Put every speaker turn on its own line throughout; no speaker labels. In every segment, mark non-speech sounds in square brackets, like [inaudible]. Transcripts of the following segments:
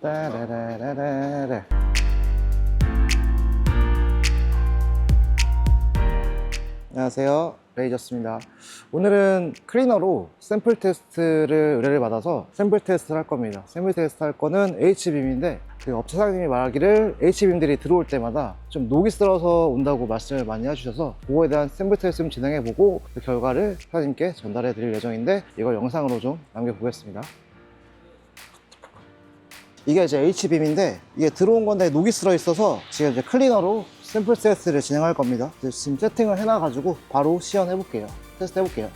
따따따라라라라. 안녕하세요. 레이저스입니다. 오늘은 클리너로 샘플 테스트를 의뢰를 받아서 샘플 테스트를 할 겁니다. 샘플 테스트 할 거는 H빔인데 그 업체 사장님이 말하기를 H빔들이 들어올 때마다 좀 녹이 슬어서 온다고 말씀을 많이 해주셔서 그거에 대한 샘플 테스트 좀 진행해보고 그 결과를 사장님께 전달해 드릴 예정인데 이걸 영상으로 좀 남겨보겠습니다. 이게 이제 H빔인데 이게 들어온 건데 녹이 슬어 있어서 지금 이제 클리너로 샘플 테스트를 진행할 겁니다. 지금 세팅을 해놔가지고 바로 시연해 볼게요. 테스트 해볼게요.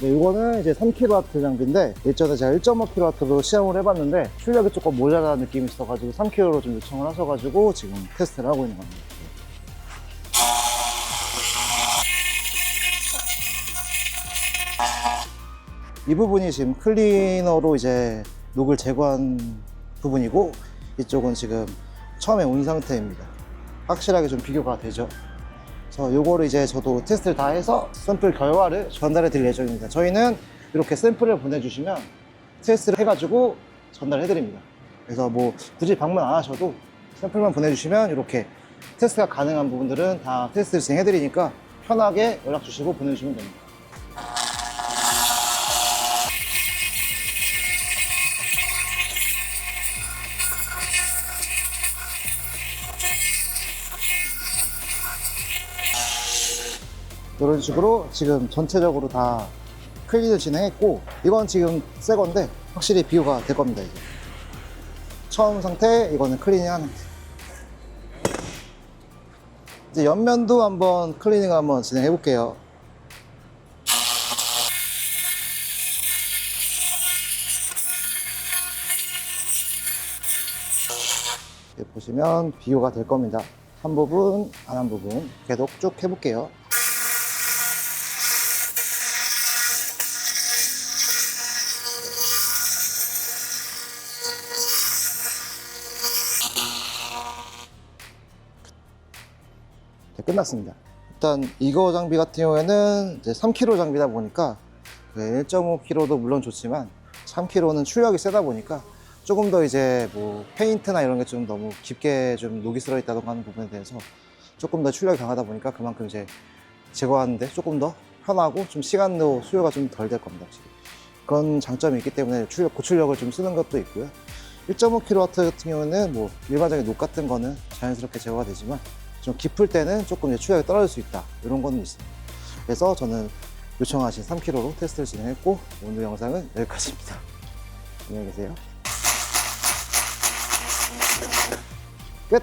네, 이거는 이제 3kW 장비인데 예전에 제가 1.5kW로 시험을 해봤는데 출력이 조금 모자라는 느낌이 있어가지고 3kg로 좀 요청을 하셔가지고 지금 테스트를 하고 있는 겁니다. 이 부분이 지금 클리너로 이제 녹을 제거한 부분이고 이쪽은 지금 처음에 온 상태입니다. 확실하게 좀 비교가 되죠. 그래서 요거를 이제 저도 테스트를 다 해서 샘플 결과를 전달해 드릴 예정입니다. 저희는 이렇게 샘플을 보내주시면 테스트를 해가지고 전달해 드립니다. 그래서 뭐 굳이 방문 안 하셔도 샘플만 보내주시면 이렇게 테스트가 가능한 부분들은 다 테스트를 진행해 드리니까 편하게 연락 주시고 보내주시면 됩니다. 이런 식으로 지금 전체적으로 다 클린을 진행했고 이건 지금 새 건데 확실히 비교가 될 겁니다 이제. 처음 상태 이거는 클리닝 하는 이제 옆면도 한번 클리닝 한번 진행해 볼게요. 보시면 비교가 될 겁니다. 한 부분 안 한 부분 계속 쭉 해볼게요 끝났습니다. 일단 이거 장비 같은 경우에는 이제 3kg 장비다 보니까 1.5kg도 물론 좋지만 3kg는 출력이 세다 보니까 조금 더 이제 뭐 페인트나 이런 게 좀 너무 깊게 좀 녹이 슬어 있다던가 하는 부분에 대해서 조금 더 출력이 강하다 보니까 그만큼 이제 제거하는데 조금 더 편하고 좀 시간도 수요가 좀 덜 될 겁니다. 그런 장점이 있기 때문에 출력, 고출력을 좀 쓰는 것도 있고요. 1.5kW 같은 경우는 뭐 일반적인 녹 같은 거는 자연스럽게 제거가 되지만 좀 깊을 때는 조금 이제 출력이 떨어질 수 있다. 이런 거는 있습니다. 그래서 저는 요청하신 3kg로 테스트를 진행했고 오늘 영상은 여기까지입니다. [laughs] 안녕히 계세요. 끝